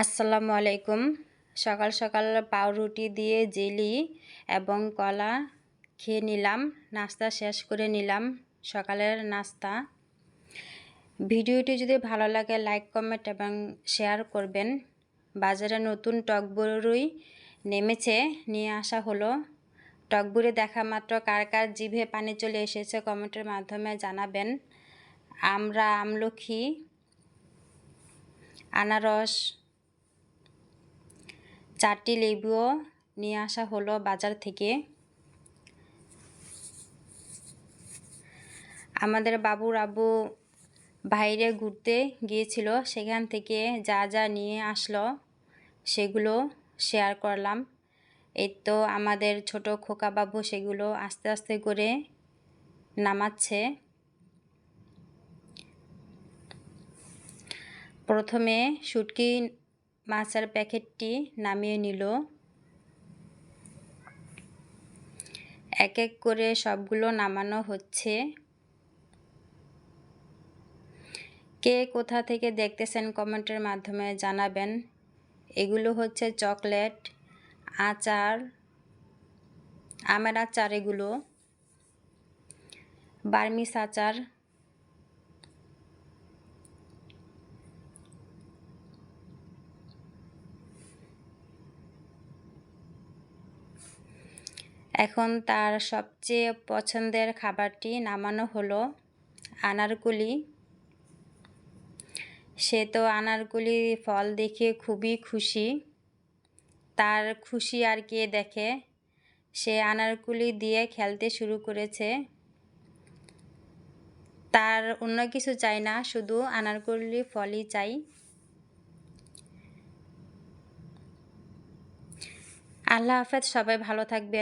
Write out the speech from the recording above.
আসসালামু আলাইকুম। সকাল সকাল পাউরুটি দিয়ে জেলি এবং কলা খেয়ে নিলাম, নাস্তা শেষ করে নিলাম, সকালের নাস্তা। ভিডিওটি যদি ভালো লাগে, লাইক, কমেন্ট এবং শেয়ার করবেন। বাজারে নতুন টকবরুই নেমেছে, নিয়ে আসা হলো। টকবুরে দেখা মাত্র কার কার জিভে পানি চলে এসেছে কমেন্টের মাধ্যমে জানাবেন। আমরা আমলখি, আনারস চারটি লেবুও নিয়ে আসা হলো বাজার থেকে। আমাদের বাবুর আব্বু বাইরে ঘুরতে গিয়েছিল, সেখান থেকে যা যা নিয়ে আসলো সেগুলো শেয়ার করলাম। এই তো আমাদের ছোট খোকা বাবু সেগুলো আস্তে আস্তে করে নামাচ্ছে। প্রথমে শুটকি মাছের প্যাকেটটি নামিয়ে নিল। এক এক করে সবগুলো নামানো হচ্ছে। কে কোথা থেকে দেখতেছেন কমেন্টের মাধ্যমে জানাবেন। এগুলো হচ্ছে চকলেট, আচার, আমের আচার এগুলো, বার্মিস আচার এখন তার সবচেয়ে পছন্দের খাবারটি নামানো হলো আনারকুলি। সে তো আনারকুলি ফল দেখে খুবই খুশি। তার খুশি আর কে দেখে? সে আনারকুলি দিয়ে খেলতে শুরু করেছে। তার অন্য কিছু চাই না, শুধু আনারকুলি ফলই চাই। আল্লাহ হাফেজ, সবাই ভালো থাকবেন।